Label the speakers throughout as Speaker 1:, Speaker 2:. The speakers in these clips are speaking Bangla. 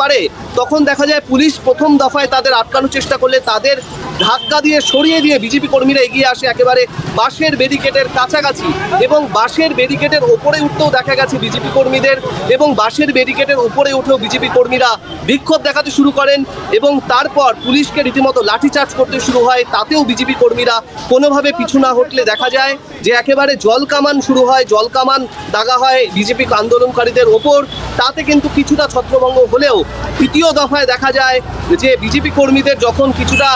Speaker 1: পারে তখন দেখা যায় পুলিশ প্রথম দফায় তাদের আটকানোর চেষ্টা করলে তাদের ধাক্কা দিয়ে সরিয়ে দিয়ে বিজেপি কর্মীরা এগিয়ে আসে একেবারে বাসের ব্যারিকেডের কাছাকাছি এবং বাসের ব্যারিকেডের ওপরে উঠতেও দেখা গেছে বিজেপি কর্মীদের এবং বাসের ব্যারিকেডের উপরে উঠেও বিজেপি কর্মীরা বিক্ষোভ দেখাতে শুরু করেন এবং তারপর পুলিশকে রীতিমতো লাঠিচার্জ করতে শুরু হয়। তাতেও বিজেপি কর্মীরা কোনোভাবে পিছু না হটলে দেখা যায় যে একেবারে জল কামান শুরু হয়, জল কামান দাগা হয় বিজেপি আন্দোলনকারীদের ওপর। তাতে কিন্তু কিছুটা ছত্রভঙ্গ হলেও তৃতীয় দফায় দেখা যায় যে বিজেপি কর্মীদের যখন কিছুটা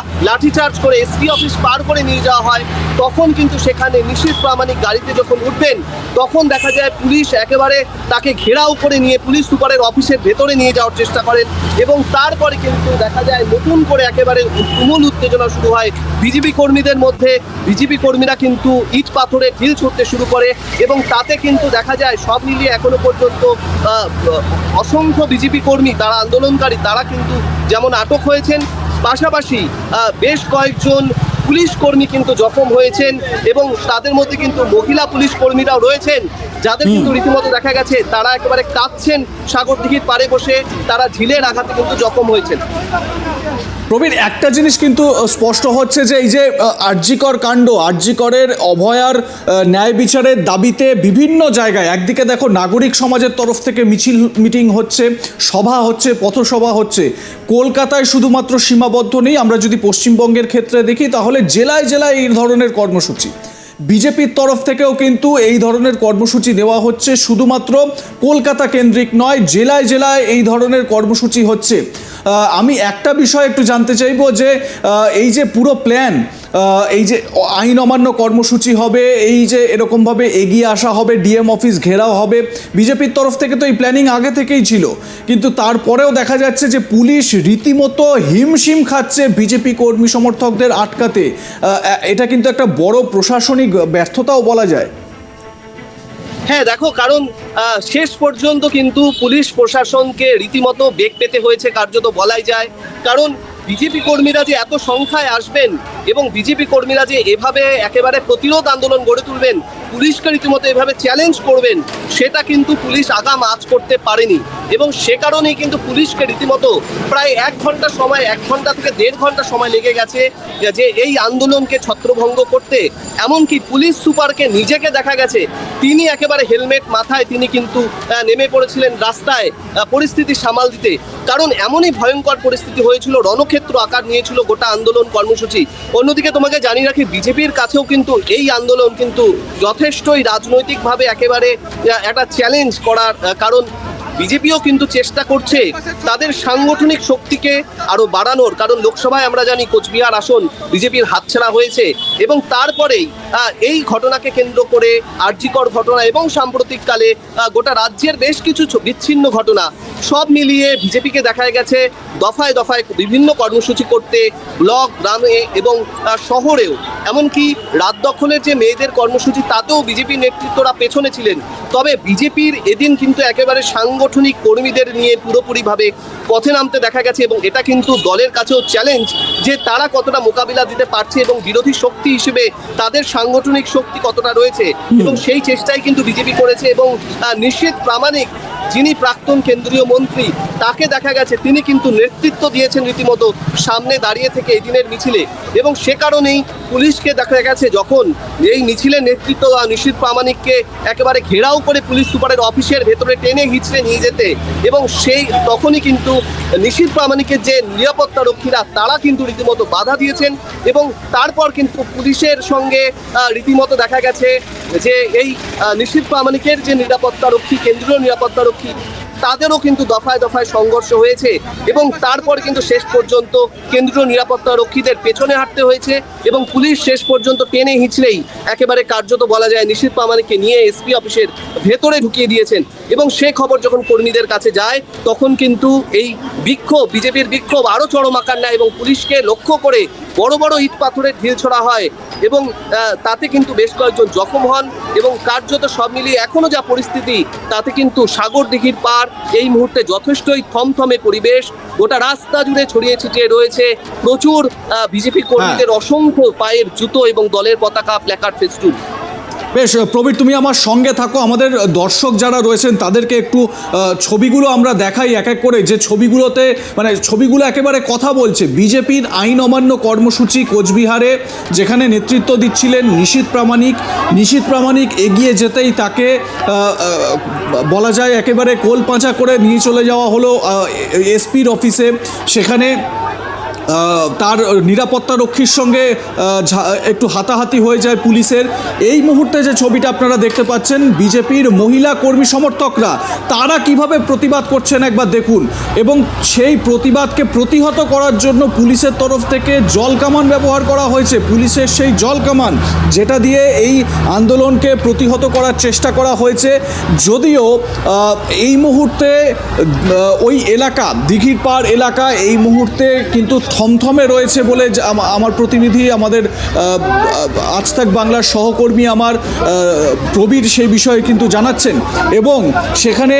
Speaker 1: লাঠিচার্জ করে এসপি অফিস পার করে নিয়ে যাওয়া হয়, তখন কিন্তু সেখানে নিশীথ প্রামাণিক গাড়িতে যখন উঠবেন, তখন দেখা যায় পুলিশ একেবারে তাকে ঘেরাও করে নিয়ে পুলিশ সুপারের অফিসের ভেতরে নিয়ে যাওয়ার চেষ্টা করেন এবং তারপরে কিন্তু দেখা যায় নতুন করে একেবারে তুমুল উত্তেজনা শুরু হয়। বিজেপি কর্মীদের মধ্যে, বিজেপি কর্মীরা কিন্তু ইট পাথরে ঢিল ছুটতে শুরু করে এবং তাতে কিন্তু দেখা যায় সব মিলিয়ে এখনও পর্যন্ত অসংখ্য বিজেপি কর্মী, তারা আন্দোলনকারী, তারা কিন্তু যেমন আটক হয়েছেন পাশাপাশি বেশ কয়েকজন পুলিশ কর্মী কিন্তু জখম হয়েছেন এবং তাদের মধ্যে কিন্তু মহিলা পুলিশ কর্মীরাও রয়েছেন। যাদের কিন্তু রীতিমতো দেখা গেছে তারা একেবারে কাঁদছেন সাগর দিঘির পারে বসে তারা ঝিলের আঘাতে কিন্তু জখম হয়েছেন।
Speaker 2: প্রবীণ একটা জিনিস কিন্তু স্পষ্ট হচ্ছে যে এই যে আরজিকর কাণ্ড, আরজিকরের অভয়ার ন্যায় বিচারের দাবিতে বিভিন্ন জায়গায়, একদিকে দেখো নাগরিক সমাজের তরফ থেকে মিছিল, মিটিং হচ্ছে, সভা হচ্ছে, পথসভা হচ্ছে, কলকাতায় শুধুমাত্র সীমাবদ্ধ নেই, আমরা যদি পশ্চিমবঙ্গের ক্ষেত্রে দেখি, তাহলে জেলায় জেলায় এই ধরনের কর্মসূচি। বিজেপির তরফ থেকেও কিন্তু এই ধরনের কর্মসূচি দেওয়া হচ্ছে। শুধুমাত্র কলকাতা কেন্দ্রিক নয়, জেলায় জেলায় এই ধরনের কর্মসূচি হচ্ছে। আমি একটা বিষয় একটু জানতে চাইব যে এই যে পুরো প্ল্যান এই যে আইন অমান্য কর্মসূচি হবে, এই যে এরকমভাবে এগিয়ে আসা হবে, ডিএম অফিস ঘেরাও হবে, বিজেপির তরফ থেকে তো এই প্ল্যানিং আগে থেকেই ছিল। কিন্তু তারপরেও দেখা যাচ্ছে যে পুলিশ রীতিমতো হিমশিম খাচ্ছে বিজেপি কর্মী সমর্থকদের আটকাতে। এটা কিন্তু একটা বড় প্রশাসনিক ব্যর্থতাও বলা যায়।
Speaker 1: হ্যাঁ দেখো, কারণ শেষ পর্যন্ত কিন্তু পুলিশ প্রশাসনকে রীতিমতো বেগ পেতে হয়েছে, কার্যত বলাই যায়। কারণ বিজেপি কর্মীরা যে এত সংখ্যায় আসবেন এবং বিজেপি কর্মীরা যে এভাবে একেবারে প্রতিরোধ আন্দোলন গড়ে তুলবেন, পুলিশকে রীতিমতো এভাবে চ্যালেঞ্জ করবেন, সেটা কিন্তু পুলিশ আগাম আজ করতে পারেনি। এবং সে কারণেই কিন্তু পুলিশকে রীতিমতো প্রায় এক ঘণ্টা সময়, এক ঘণ্টা থেকে দেড় ঘণ্টা সময় লেগে গেছে যে এই আন্দোলনকে ছত্রভঙ্গ করতে। এমনকি পুলিশ সুপারকে নিজেকে দেখা গেছে, তিনি একেবারে হেলমেট মাথায় তিনি কিন্তু নেমে পড়েছিলেন রাস্তায় পরিস্থিতি সামাল দিতে। কারণ এমনই ভয়ঙ্কর পরিস্থিতি হয়েছিল রণক্ষেত্র আকার নিয়েছিল গোটা আন্দোলন কর্মসূচি। অন্যদিকে তোমাকে জানিয়ে রাখি, বিজেপির কাছেও কিন্তু এই আন্দোলন কিন্তু যথেষ্টই রাজনৈতিকভাবে একেবারে একটা চ্যালেঞ্জ করার কারণ বিজেপিও কিন্তু চেষ্টা করছে তাদের সাংগঠনিক শক্তিকে আরও বাড়ানোর, কারণ লোকসভায় আমরা জানি কোচবিহার আসন বিজেপির হাতছাড়া হয়েছে এবং তারপরেই এই ঘটনাকে কেন্দ্র করে আর্যিকর ঘটনা এবং সাম্প্রতিককালে গোটা রাজ্যের বেশ কিছু বিচ্ছিন্ন ঘটনা সব মিলিয়ে বিজেপিকে দেখা গেছে দফায় দফায় বিভিন্ন কর্মসূচি করতে, ব্লক, গ্রামে এবং শহরেও। এমনকি রাত দখলের যে মেয়েদের কর্মসূচি তাতেও বিজেপি নেতৃত্বরা পেছনে ছিলেন। তবে বিজেপির এদিন কিন্তু একেবারে সাংগঠনিক কর্মীদের নিয়ে পুরোপুরিভাবে পথে নামতে দেখা গেছে এবং এটা কিন্তু দলের কাছেও চ্যালেঞ্জ যে তারা কতটা মোকাবিলা দিতে পারছে এবং বিরোধী শক্তি হিসেবে তাদের সাংগঠনিক শক্তি কতটা রয়েছে এবং সেই চেষ্টাই কিন্তু বিজেপি করেছে এবং নিশ্চিত প্রামাণিক যিনি প্রাক্তন কেন্দ্রীয় মন্ত্রী তাকে দেখা গেছে তিনি কিন্তু নেতৃত্ব দিয়েছেন রীতিমতো সামনে দাঁড়িয়ে থেকে এই দিনের মিছিলে। এবং সে কারণেই পুলিশকে দেখা গেছে যখন এই মিছিলের নেতৃত্ব দেওয়া নিশীথ প্রামাণিককে একেবারে ঘেরাও করে পুলিশ সুপারের অফিসের ভেতরে টেনে হিচড়ে নিয়ে যেতে এবং সেই তখনই কিন্তু নিশীথ প্রামাণিকের যে নিরাপত্তা রক্ষীরা তারা কিন্তু রীতিমতো বাধা দিয়েছেন এবং তারপর কিন্তু পুলিশের সঙ্গে রীতিমতো দেখা গেছে যে এই আহ, প্রামাণিকের যে নিরাপত্তা রক্ষী কেন্দ্রীয় নিরাপত্তা রক্ষী তাদেরও কিন্তু দফায় দফায় সংঘর্ষ হয়েছে এবং তারপর কিন্তু শেষ পর্যন্ত কেন্দ্রীয় নিরাপত্তা রক্ষীদের পেছনে হাঁটতে হয়েছে এবং পুলিশ শেষ পর্যন্ত টেনে হিঁচড়েই একেবারে কার্যত বলা যায় নিশীথ প্রামাণিককে নিয়ে এসপি অফিসের ভেতরে ঢুকিয়ে দিয়েছেন এবং সে খবর যখন কর্মীদের কাছে যায়, তখন কিন্তু এই বিক্ষোভ, বিজেপির বিক্ষোভ আরও চরম আকার নেয় এবং পুলিশকে লক্ষ্য করে বড় বড় ইট পাথরের ঢিল ছোড়া হয়। এবং তাতে কিন্তু বেশ কয়েকজন জখম হন এবং কার্যত সব মিলিয়ে এখনও যা পরিস্থিতি তাতে কিন্তু সাগর দিঘির পার এই মুহূর্তে যথেষ্টই থমথমে পরিবেশ। গোটা রাস্তা জুড়ে ছড়িয়ে ছিটিয়ে রয়েছে প্রচুর বিজেপি কর্মীদের অসংখ্য পায়ের জুতো এবং দলের পতাকা প্ল্যাকার্ড ফেস্টুন
Speaker 2: বেশ প্রবীর, তুমি আমার সঙ্গে থাকো। আমাদের দর্শক যারা রয়েছেন, তাদেরকে একটু ছবিগুলো আমরা দেখাই এক এক করে। যে ছবিগুলোতে মানে ছবিগুলো একেবারে কথা বলছে। বিজেপির আইন অমান্য কর্মসূচি কোচবিহারে, যেখানে নেতৃত্ব দিচ্ছিলেন নিশীত প্রামাণিক। নিশীত প্রামাণিক এগিয়ে যেতেই তাকে বলা যায় একেবারে কোল পাঁচা করে নিয়ে চলে যাওয়া হলো এসপির অফিসে। সেখানে তার নিরাপত্তা রক্ষীর সঙ্গে একটু হাতাহাতি হয়ে যায় পুলিশের। এই মুহূর্তে যে ছবিটা আপনারা দেখতে পাচ্ছেন, বিজেপির মহিলা কর্মী সমর্থকরা, তারা কীভাবে প্রতিবাদ করছেন একবার দেখুন। এবং সেই প্রতিবাদকে প্রতিহত করার জন্য পুলিশের তরফ থেকে জল কামান ব্যবহার করা হয়েছে। পুলিশের সেই জল কামান, যেটা দিয়ে এই আন্দোলনকে প্রতিহত করার চেষ্টা করা হয়েছে। যদিও এই মুহূর্তে ওই এলাকা, দিঘির পাড় এলাকা, এই মুহূর্তে কিন্তু থমথমে রয়েছে বলে আমার প্রতিনিধি, আমাদের আজ তাক বাংলার সহকর্মী আমার প্রবীর সেই বিষয়ে কিন্তু জানাচ্ছেন। এবং সেখানে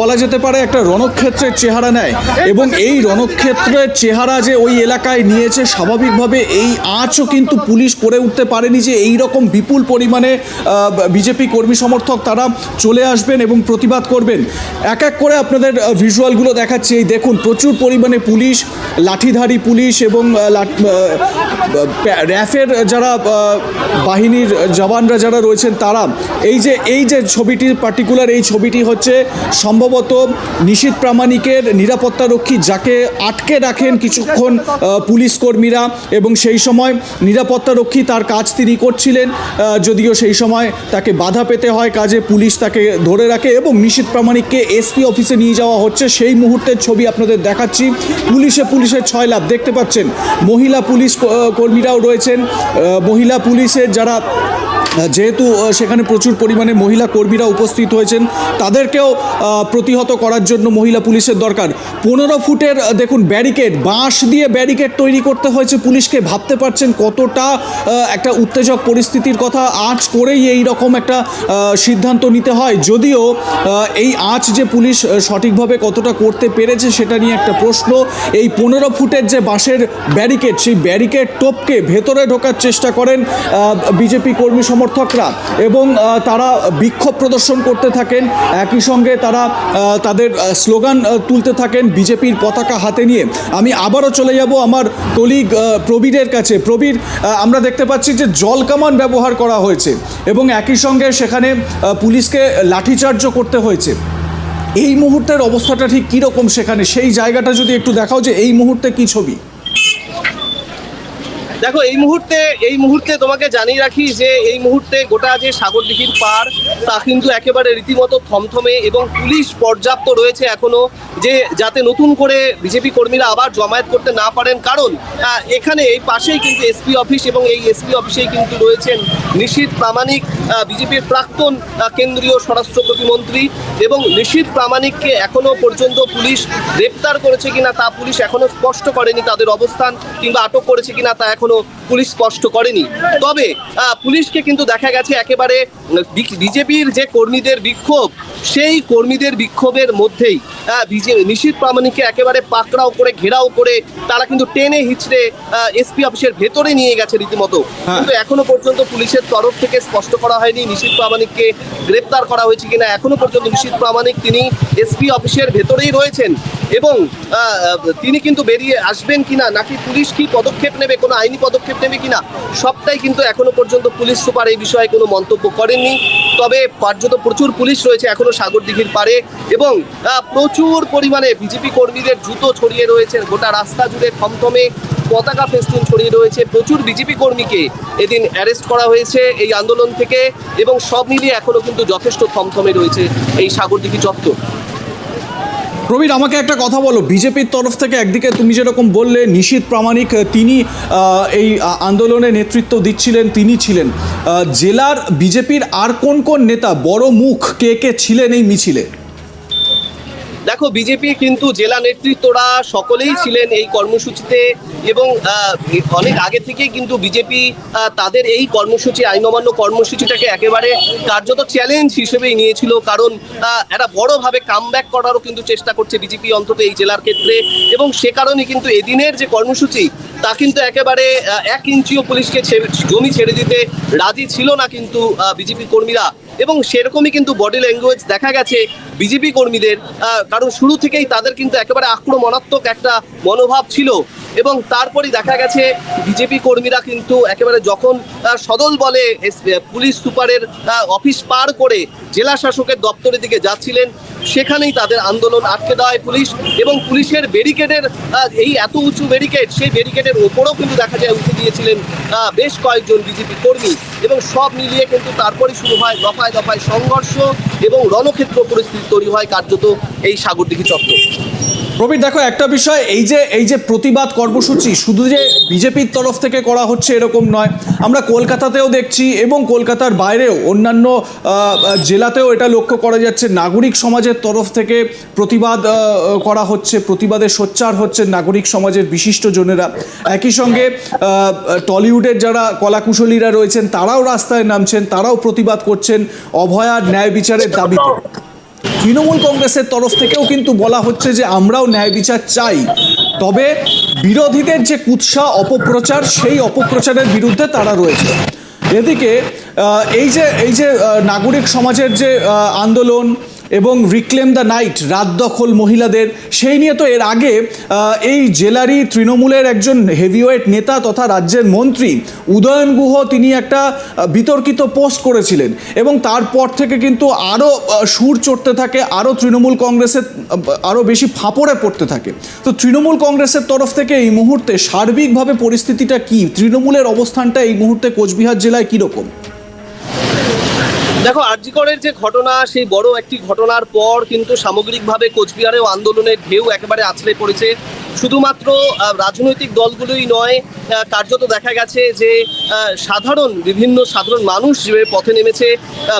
Speaker 2: বলা যেতে পারে একটা রণক্ষেত্রের চেহারা নেয়। এবং এই রণক্ষেত্রের চেহারা যে ওই এলাকায় নিয়েছে, স্বাভাবিকভাবে এই আঁচও কিন্তু পুলিশ করে উঠতে পারেনি যে এই রকম বিপুল পরিমাণে বিজেপি কর্মী সমর্থক তারা চলে আসবেন এবং প্রতিবাদ করবেন। এক এক করে আপনাদের ভিজুয়ালগুলো দেখাচ্ছি। এই দেখুন, প্রচুর পরিমাণে পুলিশ, লাঠিধারী পুলিশ এবং র্যাফের যারা বাহিনীর জওয়ানরা যারা রয়েছেন তারা, এই যে এই যে ছবিটি পার্টিকুলার এই ছবিটি হচ্ছে সম্ভবত নিশীত প্রামাণিকের নিরাপত্তারক্ষী যাকে আটকে রাখেন কিছুক্ষণ পুলিশ কর্মীরা এবং সেই সময় নিরাপত্তারক্ষী তার কাজ তিনি করছিলেন যদিও সেই সময় তাকে বাধা পেতে হয় কাজে, পুলিশ তাকে ধরে রাখে এবং নিশীত প্রামাণিককে এসপি অফিসে নিয়ে যাওয়া হচ্ছে। সেই মুহূর্তের ছবি আপনাদের দেখাচ্ছি। পুলিশে পুলিশের ছয় লাভ দেখতে পাচ্ছেন। মহিলা পুলিশ কর্মীরাও রয়েছেন। মহিলা পুলিশের যারা যেহেতু সেখানে প্রচুর পরিমাণে মহিলা কর্মীরা উপস্থিত হয়েছেন, তাদেরকেও প্রতিহত করার জন্য মহিলা পুলিশের দরকার। পনেরো ফুটের দেখুন, ব্যারিকেড, বাঁশ দিয়ে ব্যারিকেড তৈরি করতে হয়েছে পুলিশকে। ভাবতে পারছেন কতটা একটা উত্তেজক পরিস্থিতির কথা। আঁচ করেই এই রকম একটা সিদ্ধান্ত নিতে হয়। যদিও এই আঁচ যে পুলিশ সঠিকভাবে কতটা করতে পেরেছে সেটা নিয়ে একটা প্রশ্ন। এই পনেরো ফুটের যে বাঁশের ব্যারিকেড, সেই ব্যারিকেড টোপকে ভেতরে ঢোকার চেষ্টা করেন বিজেপি কর্মী সমর্থকরা এবং তারা বিক্ষোভ প্রদর্শন করতে থাকেন। একই সঙ্গে তারা তাদের স্লোগান তুলতে থাকেন বিজেপির পতাকা হাতে নিয়ে। আমি আবারও চলে যাব আমার কলিগ প্রবীরের কাছে। প্রবীর আমরা দেখতে পাচ্ছি যে জল কামান ব্যবহার করা হয়েছে এবং একই সঙ্গে সেখানে পুলিশকে লাঠিচার্জও করতে হয়েছে। এই মুহূর্তের অবস্থাটা ঠিক কীরকম সেখানে? সেই জায়গাটা যদি একটু দেখাও যে এই মুহূর্তে কী ছবি?
Speaker 1: দেখো, এই মুহূর্তে এই মুহূর্তে তোমাকে জানিয়ে রাখি যে এই মুহূর্তে গোটা যে সাগরদিঘির পার, তা কিন্তু একেবারে রীতিমতো থমথমে এবং পুলিশ পর্যাপ্ত রয়েছে এখনও যে যাতে নতুন করে বিজেপি কর্মীরা আবার জমায়েত করতে না পারেন। কারণ এখানে এই পাশেই কিন্তু এসপি অফিস এবং এই এসপি অফিসেই কিন্তু রয়েছেন নিশীত প্রামাণিক বিজেপির প্রাক্তন কেন্দ্রীয় স্বরাষ্ট্র প্রতিমন্ত্রী এবং নিশীত প্রামাণিককে এখনও পর্যন্ত পুলিশ গ্রেপ্তার করেছে কিনা তা পুলিশ এখনও স্পষ্ট করেনি তাদের অবস্থান কিংবা আটক করেছে কিনা তা এখনও পুলিশ স্পষ্ট করেনি। তবে পুলিশকে কিন্তু দেখা গেছে একেবারে বিজেপির যে কর্মীদের বিক্ষোভ সেই কর্মীদের বিক্ষোভের মধ্যেই নিশীত প্রামাণিককে একেবারে পাকড়াও করে ঘেরাও করে তারা কিন্তু টেনে হিচড়ে এসপি অফিসের ভেতরে নিয়ে গেছে রীতিমতো।
Speaker 2: হ্যাঁ।
Speaker 1: কিন্তু এখনও পর্যন্ত পুলিশের তরফ থেকে স্পষ্ট করা হয়নি নিশীত প্রামাণিককে গ্রেপ্তার করা হয়েছে কিনা। এখনও পর্যন্ত নিশীত প্রামাণিক তিনি এসপি অফিসের ভেতরেই রয়েছেন এবং তিনি কিন্তু বেরিয়ে আসবেন কিনা নাকি পুলিশ কি পদক্ষেপ নেবে কোনো আইনি পদক্ষেপ নেবে কিনা, সবটাই কিন্তু এখনও পর্যন্ত পুলিশ সুপার এই বিষয়ে কোনো মন্তব্য করেননি। তবে কার্যত প্রচুর পুলিশ রয়েছে এখনও সাগর দিঘির পারে এবং প্রচুর পরিমাণে বিজেপি কর্মীদের জুতো ছড়িয়ে রয়েছে, গোটা রাস্তা জুড়ে থমথমে পতাকা ফেস্টুন ছড়িয়ে রয়েছে। প্রচুর বিজেপি কর্মীকে এদিন অ্যারেস্ট করা হয়েছে এই আন্দোলন থেকে এবং সব মিলিয়ে এখনও কিন্তু যথেষ্ট থমথমে রয়েছে এই সাগরদিঘি চত্বর।
Speaker 2: প্রবীর, আমাকে একটা কথা বলো। বিজেপির তরফ থেকে একদিকে তুমি যেরকম বললে, নিশীত প্রামাণিক তিনি এই আন্দোলনে নেতৃত্ব দিচ্ছিলেন, তিনি ছিলেন। জেলার বিজেপির আর কোন কোন নেতা বড় মুখ কে কে ছিলেন এই মিছিলে?
Speaker 1: দেখো, বিজেপি কিন্তু জেলা নেতৃত্বরা সকলেই ছিলেন এই কর্মসূচিতে এবং অনেক আগে থেকেই কিন্তু বিজেপি তাদের এই কর্মসূচি আইন অমান্য কর্মসূচিটাকে একেবারে কার্যত চ্যালেঞ্জ হিসেবেই নিয়েছিল। কারণ একটা বড়ভাবে কামব্যাক করারও কিন্তু চেষ্টা করছে বিজেপি অন্তত এই জেলার ক্ষেত্রে এবং সে কারণে কিন্তু এদিনের যে কর্মসূচি, তা কিন্তু একেবারে এক ইঞ্চিও পুলিশকে জমি ছেড়ে দিতে রাজি ছিল না কিন্তু বিজেপি কর্মীরা। এবং সেরকমই কিন্তু বডি ল্যাঙ্গুয়েজ দেখা গেছে বিজেপি কর্মীদের। কারণ শুরু থেকেই তাদের কিন্তু একেবারে আক্রমণাত্মক একটা মনোভাব ছিল। এবং তারপরই দেখা গেছে বিজেপি কর্মীরা কিন্তু একেবারে যখন সদল বলে পুলিশ সুপারের অফিস পার করে জেলা শাসকের দপ্তরের দিকে যাচ্ছিলেন, সেখানেই তাদের আন্দোলন আটকে দেওয়া হয় পুলিশ এবং পুলিশের ব্যারিকেডের এই এত উঁচু ব্যারিকেড, সেই ব্যারিকেডের ওপরেও কিন্তু দেখা যায় উঠে দিয়েছিলেন বেশ কয়েকজন বিজেপি কর্মী এবং সব মিলিয়ে কিন্তু তারপরে শুরু হয় দফায় দফায় সংঘর্ষ এবং রণক্ষেত্র পরিস্থিতি তৈরি হয় কার্যত এই সাগরদিঘি চত্বর
Speaker 2: প্রবীর, দেখো একটা বিষয়, এই যে এই যে প্রতিবাদ কর্মসূচি, শুধু যে বিজেপির তরফ থেকে করা হচ্ছে এরকম নয়, আমরা কলকাতাতেও দেখছি এবং কলকাতার বাইরেও, অন্যান্য জেলাতেও এটা লক্ষ্য করা যাচ্ছে, নাগরিক সমাজের তরফ থেকে প্রতিবাদ করা হচ্ছে, প্রতিবাদে সোচ্চার হচ্ছে নাগরিক সমাজের বিশিষ্ট জনেরা। একই সঙ্গে টলিউডের যারা কলাকুশলীরা রয়েছেন, তারাও রাস্তায় নামছেন, তারাও প্রতিবাদ করছেন অভয়ার ন্যায় বিচারের দাবিতে। তৃণমূল কংগ্রেসের তরফ থেকেও কিন্তু বলা হচ্ছে যে আমরাও ন্যায় বিচার চাই। তবে বিরোধীদের যে কুৎসা, অপপ্রচার, সেই অপপ্রচারের বিরুদ্ধে তারা রয়েছে। এদিকে এই যে এই যে নাগরিক সমাজের যে আন্দোলন এবং রিক্লেম দ্য নাইট রাত দখল মহিলাদের, সেই নিয়ে তো এর আগে এই জেলারই তৃণমূলের একজন হেভিওয়েট নেতা তথা রাজ্যের মন্ত্রী উদয়ন গুহ তিনি একটা বিতর্কিত পোস্ট করেছিলেন এবং তারপর থেকে কিন্তু আরও সুর চড়তে থাকে আরও তৃণমূল কংগ্রেসের আরও বেশি ফাঁপড়ে পড়তে থাকে। তো তৃণমূল কংগ্রেসের তরফ থেকে এই মুহূর্তে সার্বিকভাবে পরিস্থিতিটা কি? তৃণমূলের অবস্থানটা এই মুহূর্তে কোচবিহার জেলায় কীরকম?
Speaker 1: দেখো, আরজিকরের যে ঘটনা, সেই বড় একটি ঘটনার পর কিন্তু সামগ্রিকভাবে কোচবিহারেও আন্দোলনের ঢেউ একেবারে আছড়ে পড়েছে। শুধুমাত্র রাজনৈতিক দলগুলোই নয় কার্যত দেখা গেছে যে সাধারণ, বিভিন্ন সাধারণ মানুষ যে পথে নেমেছে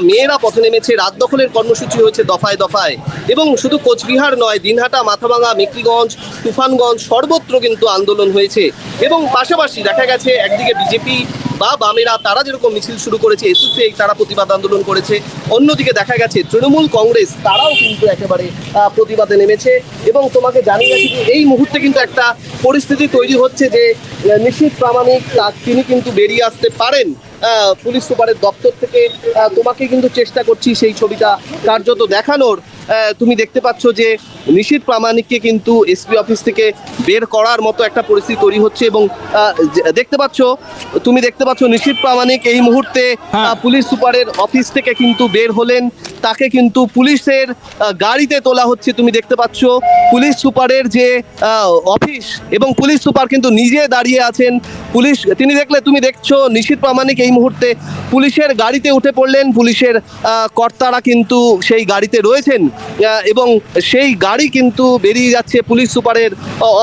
Speaker 1: মেয়েরা পথে নেমেছে, রাত দখলের কর্মসূচি হয়েছে দফায় দফায়। এবং শুধু কোচবিহার নয়, দিনহাটা, মাথাভাঙা, মেকলিগঞ্জ, তুফানগঞ্জ সর্বত্র কিন্তু আন্দোলন হয়েছে। এবং পাশাপাশি দেখা গেছে, একদিকে বিজেপি বা বামেরা, তারা যেরকম মিছিল শুরু করেছে এসএসসি তারা প্রতিবাদ আন্দোলন করেছে। অন্যদিকে দেখা গেছে, তৃণমূল কংগ্রেস, তারাও কিন্তু একেবারে প্রতিবাদে নেমেছে। এবং তোমাকে জানিয়ে রাখি যে, এই মুহূর্তে কিন্তু একটা পরিস্থিতি তৈরি হচ্ছে যে নিশীথ প্রামাণিক তিনি কিন্তু বেরিয়ে আসতে পারেন। পুলিশ সুপারের দপ্তর থেকে তোমাকে কিন্তু চেষ্টা করছি সেই ছবিটা কার্যত দেখানোর। তুমি দেখতে পাচ্ছ যে নিশীথ প্রামাণিককে কিন্তু এসপি অফিস থেকে বের করার মতো একটা পরিস্থিতি তৈরি হচ্ছে এবং দেখতে পাচ্ছ তুমি দেখতে পাচ্ছ নিশীথ প্রামাণিক এই মুহূর্তে
Speaker 2: হ্যাঁ।
Speaker 1: পুলিশ সুপারের অফিস থেকে কিন্তু বের হলেন। তাকে কিন্তু পুলিশের গাড়িতে তোলা হচ্ছে তুমি দেখতে পাচ্ছ। পুলিশ সুপারের যে অফিস এবং পুলিশ সুপার কিন্তু নিজে দাঁড়িয়ে আছেন। পুলিশ, তিনি দেখলে, তুমি দেখছ নিশীথ প্রামাণিক এই মুহূর্তে পুলিশের গাড়িতে উঠে পড়লেন। পুলিশের কর্তারা কিন্তু সেই গাড়িতে রয়েছেন এবং সেই গাড়ি কিন্তু বেরিয়ে যাচ্ছে পুলিশ সুপারের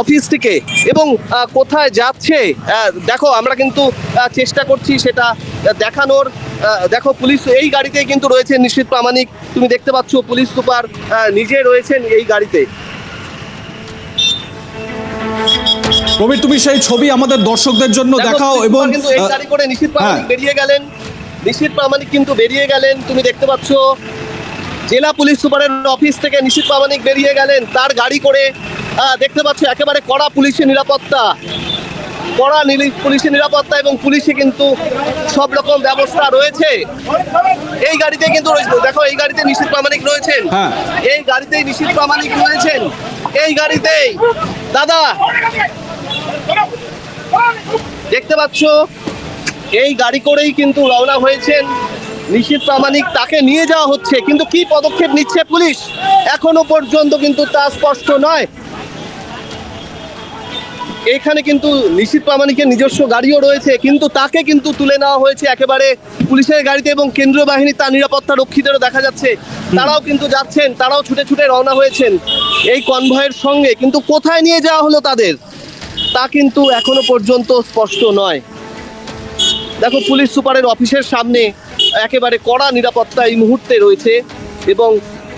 Speaker 1: অফিস থেকে। এবং কোথায় যাচ্ছে দেখো, আমরা কিন্তু চেষ্টা করছি সেটা দেখানোর। দেখো, পুলিশ এই গাড়িতেই কিন্তু রয়েছে নিশ্চিত প্রামাণিক। তুমি দেখতে পাচ্ছ, পুলিশ সুপার নিজে রয়েছেন এই গাড়িতে।
Speaker 2: প্রবীর তুমি সেই ছবি আমাদের দর্শকদের জন্য দেখাও এবং
Speaker 1: কিন্তু এই গাড়ি করে প্রামাণিক
Speaker 2: হ্যাঁ।
Speaker 1: বেরিয়ে গেলেন। নিশ্চিত প্রামাণিক কিন্তু বেরিয়ে গেলেন। তুমি দেখতে পাচ্ছ জেলা পুলিশ সুপারের অফিস থেকে নিশ্চিত প্রামাণিক বেরিয়ে গেলেন। তার গাড়ি করে আহ, দেখতে পাচ্ছ একেবারে কড়া পুলিশের নিরাপত্তা। কড়া নিলি- পুলিশের নিরাপত্তা এবং পুলিশে কিন্তু সব রকম ব্যবস্থা রয়েছে। এই গাড়িতে কিন্তু রয়েছে। দেখো এই গাড়িতে নিশ্চিত প্রামাণিক রয়েছেন।
Speaker 2: হ্যাঁ।
Speaker 1: এই গাড়িতেই নিশ্চিত প্রামাণিক রয়েছেন। এই গাড়িতেই দাদা! দেখতে পাচ্ছ? এই গাড়ি করেই কিন্তু রওনা হয়েছেন। নিশীত প্রামাণিক তাকে নিয়ে যাওয়া হচ্ছে। কিন্তু কি পদক্ষেপ নিচ্ছে পুলিশ? এখনও পর্যন্ত কিন্তু তা স্পষ্ট নয়। এখানে কিন্তু নিশীত প্রামাণিকের নিজস্ব গাড়িও রয়েছে, কিন্তু তাকে কিন্তু তুলে নেওয়া হয়েছে একেবারে পুলিশের গাড়িতে এবং কেন্দ্রীয় বাহিনী তার নিরাপত্তা রক্ষীদেরও দেখা যাচ্ছে। তারাও কিন্তু যাচ্ছেন, তারাও ছুটে ছুটে রওনা হয়েছেন এই কনভয়ের সঙ্গে। কিন্তু কোথায় নিয়ে যাওয়া হলো তাদের? তা কিন্তু এখনও পর্যন্ত স্পষ্ট নয়। দেখো, পুলিশ সুপারের অফিসের সামনে একেবারে কড়া নিরাপত্তা এই মুহূর্তে রয়েছে এবং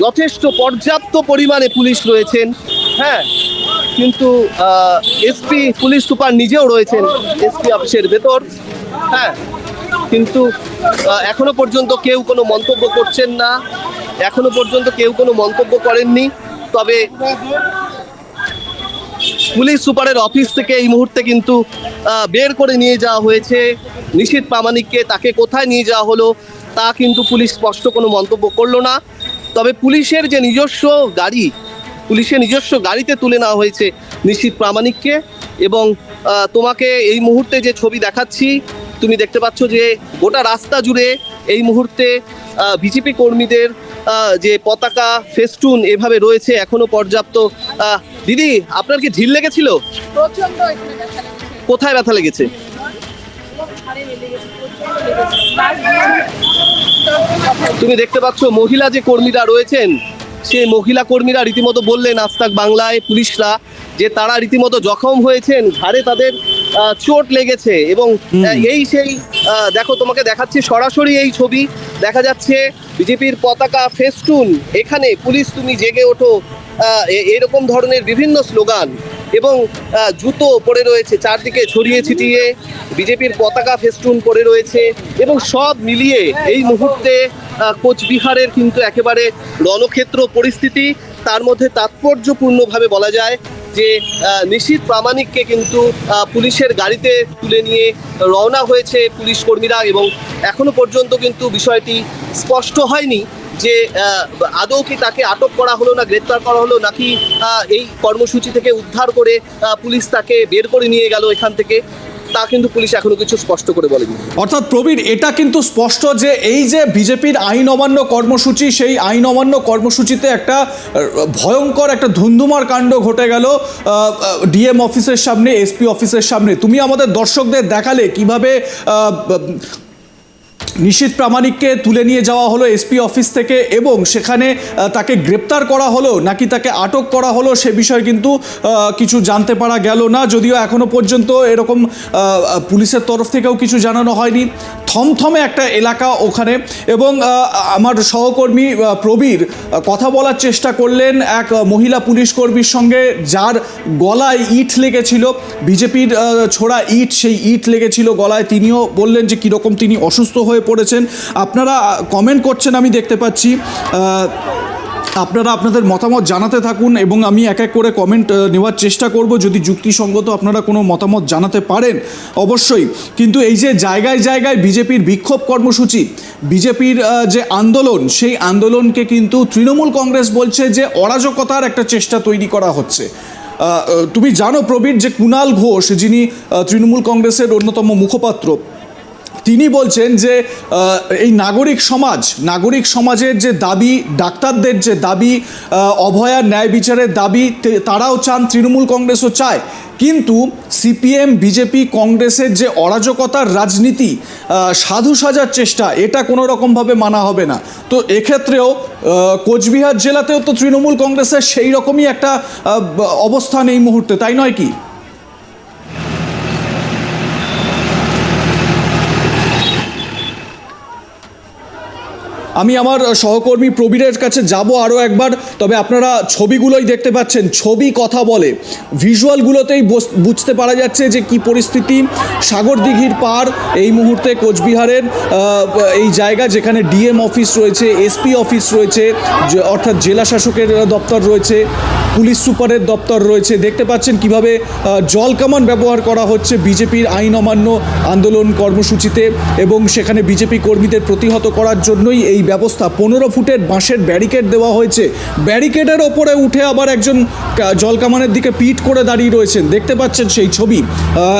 Speaker 1: যথেষ্ট পর্যাপ্ত পরিমাণে পুলিশ রয়েছেন। হ্যাঁ কিন্তু এসপি, পুলিশ সুপার নিজেও রয়েছেন এসপি অফিসের ভেতর। হ্যাঁ কিন্তু এখনও পর্যন্ত কেউ কোনো মন্তব্য করছেন না। এখনও পর্যন্ত কেউ কোনো মন্তব্য করেননি। তবে পুলিশ সুপারের অফিস থেকে এই মুহূর্তে কিন্তু বের করে নিয়ে যাওয়া হয়েছে। নিশীত প্রামাণিককে তাকে কোথায় নিয়ে যাওয়া হলো? তা কিন্তু পুলিশ স্পষ্ট কোনো মন্তব্য করল না। তবে পুলিশের যে নিজস্ব গাড়ি পুলিশের নিজস্ব গাড়িতে তুলে নেওয়া হয়েছে নিশ্চিত প্রামাণিককে এবং তোমাকে এই মুহূর্তে যে ছবি দেখাচ্ছি তুমি দেখতে পাচ্ছ যে গোটা রাস্তা জুড়ে এই মুহূর্তে বিজেপি কর্মীদের যে পতাকা ফেস্টুন এভাবে রয়েছে এখনও পর্যাপ্ত। দিদি আপনার কি ঢিল লেগেছিল? কোথায় ব্যথা লেগেছে? তুমি দেখতে পাচ্ছ মহিলা যে কর্মীরা রয়েছেন সেই মহিলা কর্মীরা রীতিমতো বললেন আস্তাক বাংলায় পুলিশরা যে তারা রীতিমতো জখম হয়েছেন ঘাড়ে তাদের চোট লেগেছে এবং এই সেই দেখো তোমাকে দেখাচ্ছি সরাসরি এই ছবি। দেখা যাচ্ছে বিজেপির পতাকা ফেস্টুন এখানে পুলিশ তুমি জেগে ওঠো। এরকম ধরনের বিভিন্ন স্লোগান এবং জুতো পড়ে রয়েছে, চারদিকে ছড়িয়ে ছিটিয়ে, বিজেপির পতাকা ফেস্টুন পড়ে রয়েছে এবং সব মিলিয়ে এই মুহূর্তে কোচবিহারের কিন্তু একেবারে রণক্ষেত্র পরিস্থিতি। তার মধ্যে তাৎপর্যপূর্ণভাবে বলা যায় যে নিশীথ প্রামাণিককে কিন্তু পুলিশের গাড়িতে তুলে নিয়ে রওনা হয়েছে পুলিশ কর্মীরা এবং এখনও পর্যন্ত কিন্তু বিষয়টি স্পষ্ট হয়নি। যে আদৌ কি তাকে আটক করা হলো না, গ্রেপ্তার করা হলো, নাকি এই কর্মসূচি থেকে উদ্ধার করে পুলিশ তাকে বের করে নিয়ে গেল এখান থেকে, তা কিন্তু পুলিশ এখনও কিছু স্পষ্ট করে বলেনি।
Speaker 2: অর্থাৎ প্রবীর, এটা কিন্তু স্পষ্ট যে এই যে বিজেপির আইন অমান্য কর্মসূচি, সেই আইন অমান্য কর্মসূচিতে একটা ভয়ঙ্কর একটা ধুন্ধুমার কাণ্ড ঘটে গেল ডিএম অফিসের সামনে, এসপি অফিসের সামনে। তুমি আমাদের দর্শকদের দেখালে কীভাবে নিশীত প্রামাণিককে তুলে নিয়ে যাওয়া হলো এসপি অফিস থেকে এবং সেখানে তাকে গ্রেপ্তার করা হলো, নাকি তাকে আটক করা হলো সে বিষয়ে কিন্তু কিছু জানতে পারা গেল না। যদিও এখনও পর্যন্ত এরকম পুলিশের তরফ থেকেও কিছু জানানো হয়নি। থমথমে একটা এলাকা ওখানে এবং আমার সহকর্মী প্রবীর কথা বলার চেষ্টা করলেন এক মহিলা পুলিশ কর্মীর সঙ্গে, যার গলায় ইট লেগেছিল। বিজেপির ছোড়া ইট, সেই ইট লেগেছিল গলায়। তিনিও বললেন যে কীরকম তিনি অসুস্থ হয়ে পড়েছেন আপনারা কমেন্ট করছেন, আমি দেখতে পাচ্ছি। আপনারা আপনাদের মতামত জানাতে থাকুন এবং আমি এক এক করে কমেন্ট নেওয়ার চেষ্টা করব। যদি যুক্তিসঙ্গত আপনারা কোনো মতামত জানাতে পারেন, অবশ্যই। কিন্তু এই যে জায়গায় জায়গায় বিজেপির বিক্ষোভ কর্মসূচি, বিজেপির যে আন্দোলন, সেই আন্দোলনকে কিন্তু তৃণমূল কংগ্রেস বলছে যে অরাজকতার একটা চেষ্টা তৈরি করা হচ্ছে। তুমি জানো প্রবীর যে কুণাল ঘোষ, যিনি তৃণমূল কংগ্রেসের অন্যতম মুখপাত্র তিনি বলছেন যে এই নাগরিক সমাজ, নাগরিক সমাজের যে দাবি, ডাক্তারদের যে দাবি অভয়ার ন্যায় বিচারের দাবি তারাও চান তৃণমূল কংগ্রেসও চায়। কিন্তু সিপিএম, বিজেপি, কংগ্রেসের যে অরাজকতার রাজনীতি সাধু সাজার চেষ্টা, এটা কোনো রকমভাবে মানা হবে না। তো এক্ষেত্রেও কোচবিহার জেলাতেও তো তৃণমূল কংগ্রেসের সেই রকমই একটা অবস্থান এই মুহূর্তে, তাই নয় কি? আমি আমার সহকর্মী প্রবীরের কাছে যাব আরও একবার, তবে আপনারা ছবিগুলোই দেখতে পাচ্ছেন, ছবি কথা বলে। ভিজুয়ালগুলোতেই বুঝতে পারা যাচ্ছে যে কি পরিস্থিতি। সাগর দিঘির পার এই মুহূর্তে কোচবিহারের এই জায়গা যেখানে ডিএম অফিস রয়েছে, এসপি অফিস রয়েছে অর্থাৎ জেলা শাসকের দপ্তর রয়েছে, পুলিশ সুপারের দপ্তর রয়েছে। দেখতে পাচ্ছেন কীভাবে জল কামান ব্যবহার করা হচ্ছে বিজেপির আইন অমান্য আন্দোলন কর্মসূচিতে এবং সেখানে বিজেপি কর্মীদের প্রতিহত করার জন্যই এই ব্যবস্থা। পনেরো ফুটের বাঁশের ব্যারিকেড দেওয়া হয়েছে। ব্যারিকেডের ওপরে উঠে আবার একজন কা- জল কামানের দিকে পিট করে দাঁড়িয়ে রয়েছেন। দেখতে পাচ্ছেন সেই ছবি।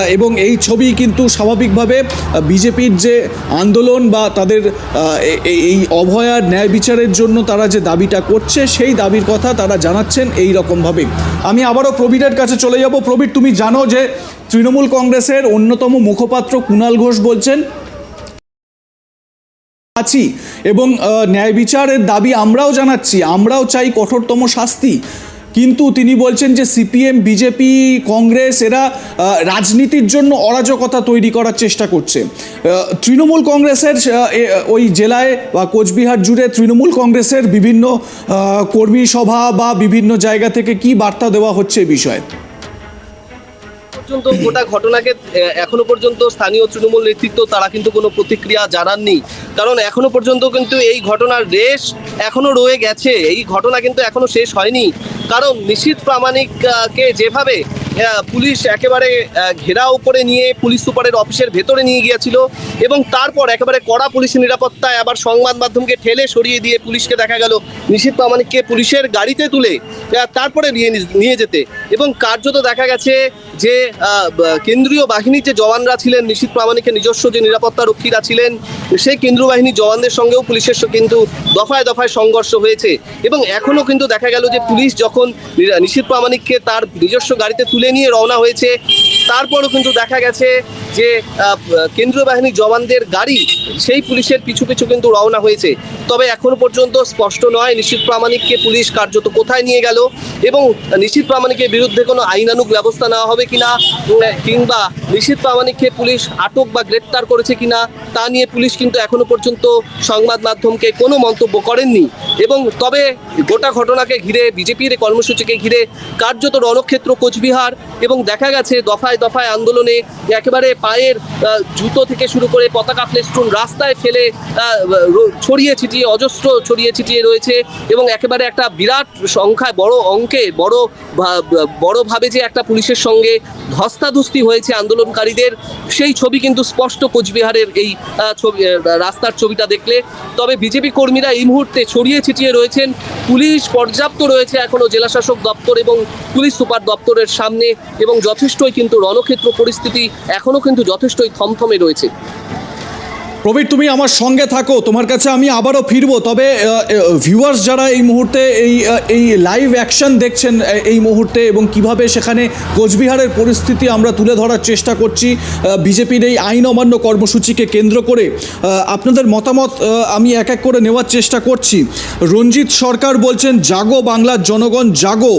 Speaker 2: এবং এই ছবি কিন্তু স্বাভাবিকভাবে বিজেপির যে আন্দোলন বা তাদের এই অভয়ার ন্যায় বিচারের জন্য তারা যে দাবিটা করছে, সেই দাবির কথা তারা জানাচ্ছেন এই রকমভাবে। আমি আবারও প্রবীরের কাছে চলে যাব। প্রবীর, তুমি জানো যে তৃণমূল কংগ্রেসের অন্যতম মুখপাত্র কুণাল ঘোষ বলছেন আছি এবং ন্যায় বিচারের দাবি আমরাও জানাচ্ছি, আমরাও চাই কঠোরতম শাস্তি। কিন্তু তিনি বলছেন যে সিপিএম, বিজেপি, কংগ্রেস, এরা রাজনীতির জন্য অরাজকতা তৈরি করার চেষ্টা করছে। তৃণমূল কংগ্রেসের ওই জেলায় বা কোচবিহার জুড়ে তৃণমূল কংগ্রেসের বিভিন্ন কর্মী সভা বা বিভিন্ন জায়গা থেকে কি বার্তা দেওয়া হচ্ছে এই বিষয়ে?
Speaker 1: পর্যন্ত গোটা ঘটনাকে এখনও পর্যন্ত স্থানীয় তৃণমূল নেতৃত্ব তারা কিন্তু কোনো প্রতিক্রিয়া জানাননি। কারণ এখনও পর্যন্ত কিন্তু এই ঘটনার রেশ এখনও রয়ে গেছে। এই ঘটনা কিন্তু এখনও শেষ হয়নি। কারণ নিশীত প্রামাণিককে যেভাবে পুলিশ একেবারে ঘেরাও করে নিয়ে পুলিশ সুপারের অফিসের ভেতরে নিয়ে গিয়েছিল এবং তারপর একেবারে কড়া পুলিশ নিরাপত্তায় আবার সংবাদ মাধ্যমকে ঠেলে সরিয়ে দিয়ে পুলিশকে দেখা গেল নিশীত প্রামাণিককে পুলিশের গাড়িতে তুলে তারপরে নিয়ে নিয়ে যেতে। এবং কার্যত দেখা গেছে যে কেন্দ্রীয় বাহিনীর যে জওয়ানরা ছিলেন নিশীত প্রামাণিকের নিজস্ব যে নিরাপত্তা রক্ষীরা ছিলেন, সেই কেন্দ্রীয় বাহিনীর জওয়ানদের সঙ্গেও পুলিশের কিন্তু দফায় দফায় সংঘর্ষ হয়েছে। এবং এখনও কিন্তু দেখা গেল যে পুলিশ যখন নিশীত প্রামাণিককে তার নিজস্ব গাড়িতে তুলে নিয়ে রওনা হয়েছে, তারপরও কিন্তু দেখা গেছে যে কেন্দ্রীয় বাহিনীর জওয়ানদের গাড়ি, সেই পুলিশের পিছু পিছু কিন্তু রওনা হয়েছে। তবে এখনও পর্যন্ত স্পষ্ট নয় নিশ্চিত প্রামাণিককে পুলিশ কার্যত কোথায় নিয়ে গেল এবং নিশ্চিত প্রামাণিকের বিরুদ্ধে কোনো আইনানুগ ব্যবস্থা নেওয়া হবে কিনা কিংবা নিশ্চিত প্রামাণিককে পুলিশ আটক বা গ্রেপ্তার করেছে কিনা, তা নিয়ে পুলিশ কিন্তু এখনও পর্যন্ত সংবাদ মাধ্যমকে কোনো মন্তব্য করেননি। এবং তবে গোটা ঘটনাকে ঘিরে, বিজেপির কর্মসূচিকে ঘিরে কার্যত রণক্ষেত্র কোচবিহার এবং দেখা গেছে দফায় দফায় আন্দোলনে একেবারে পায়ের জুতো থেকে শুরু করে পতাকা ফেস্টুন রাস্তায় ফেলে ছড়িয়ে ছিটিয়ে, অজস্র ছড়িয়ে ছিটিয়ে রয়েছে এবং একেবারে একটা বিরাট সংখ্যায় বড় অঙ্কে, বড় বড়ভাবে যে একটা পুলিশের সঙ্গে ধস্তাধস্তি হয়েছে আন্দোলনকারীদের। সেই ছবি কিন্তু স্পষ্ট কোচবিহারের এই ছবি রাস্তার ছবিটা দেখলে। তবে বিজেপি কর্মীরা এই মুহূর্তে ছড়িয়ে ছিটিয়ে রয়েছেন। পুলিশ পর্যাপ্ত রয়েছে এখনও জেলাশাসক দপ্তর এবং পুলিশ সুপার দপ্তরের সামনে এবং যথেষ্টই কিন্তু রণক্ষেত্র পরিস্থিতি এখনও কিন্তু যথেষ্টই থমথমে রয়েছে।
Speaker 2: প্রবীর, তুমি আমার সঙ্গে থাকো, তোমার কাছে আমি আবারও ফিরবো। তবে ভিউয়ার্স যারা এই মুহূর্তে এই এই লাইভ অ্যাকশন দেখছেন এই মুহূর্তে এবং কীভাবে সেখানে কোচবিহারের পরিস্থিতি আমরা তুলে ধরার চেষ্টা করছি বিজেপির এই আইন অমান্য কর্মসূচিকে কেন্দ্র করে আপনাদের মতামত আমি এক এক করে নেওয়ার চেষ্টা করছি। রঞ্জিত সরকার বলছেন, জাগো বাংলার জনগণ, জাগো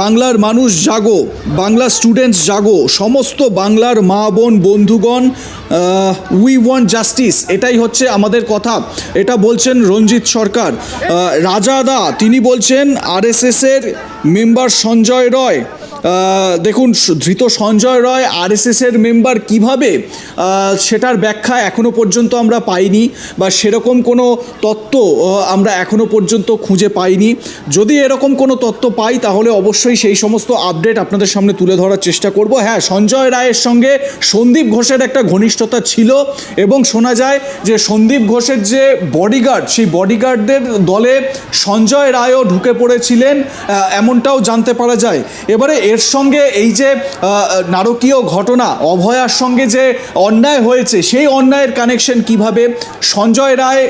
Speaker 2: বাংলার মানুষ জাগো বাংলা স্টুডেন্টস জাগো, সমস্ত বাংলার মা বোন বন্ধুগণ উই ওয়ান্ট জাস্টিস এটাই হচ্ছে আমাদের কথা। এটা বলছেন রঞ্জিত সরকার। রাজা দা তিনি বলছেন আরএসএসের মেম্বার সঞ্জয় রয়। দেখুন ধৃত সঞ্জয় রয় আরএসএসের মেম্বার কীভাবে সেটার ব্যাখ্যা এখনও পর্যন্ত আমরা পাইনি বা সেরকম কোনো তত্ত্ব আমরা এখনও পর্যন্ত খুঁজে পাইনি। যদি এরকম কোনো তত্ত্ব পাই, তাহলে অবশ্যই সেই সমস্ত আপডেট আপনাদের সামনে তুলে ধরার চেষ্টা করব। হ্যাঁ সঞ্জয় রায়ের সঙ্গে সন্দীপ ঘোষের একটা ঘনিষ্ঠতা ছিল এবং শোনা যায় যে সন্দীপ ঘোষের যে বডিগার্ড সেই বডিগার্ডদের দলে সঞ্জয় রায়ও ঢুকে পড়েছিলেন এমনটাও জানতে পারা যায়। এবারে এর সঙ্গে এই যে নারকীয় ঘটনা, অভয়ার সঙ্গে যে অন্যায় হয়েছে, সেই অন্যায়ের কানেকশন কীভাবে? সঞ্জয় রায়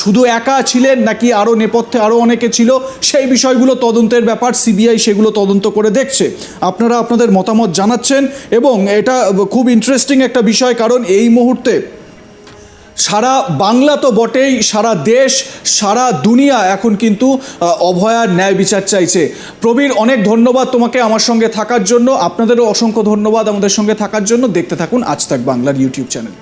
Speaker 2: শুধু একা ছিলেন নাকি আরও নেপথ্যে আরও অনেকে ছিল? সেই বিষয়গুলো তদন্তের ব্যাপার, সিবিআই সেগুলো তদন্ত করে দেখছে। আপনারা আপনাদের মতামত জানাচ্ছেন এবং এটা খুব ইন্টারেস্টিং একটা বিষয়, কারণ এই মুহূর্তে সারা বাংলা তো বটেই, সারা দেশ, সারা দুনিয়া এখন কিন্তু অভয়ার ন্যায় বিচার চাইছে। প্রবীর, অনেক ধন্যবাদ তোমাকে আমার সঙ্গে থাকার জন্য। আপনাদেরও অসংখ্য ধন্যবাদ আমাদের সঙ্গে থাকার জন্য। দেখতে থাকুন আজ তাক বাংলার ইউটিউব চ্যানেল।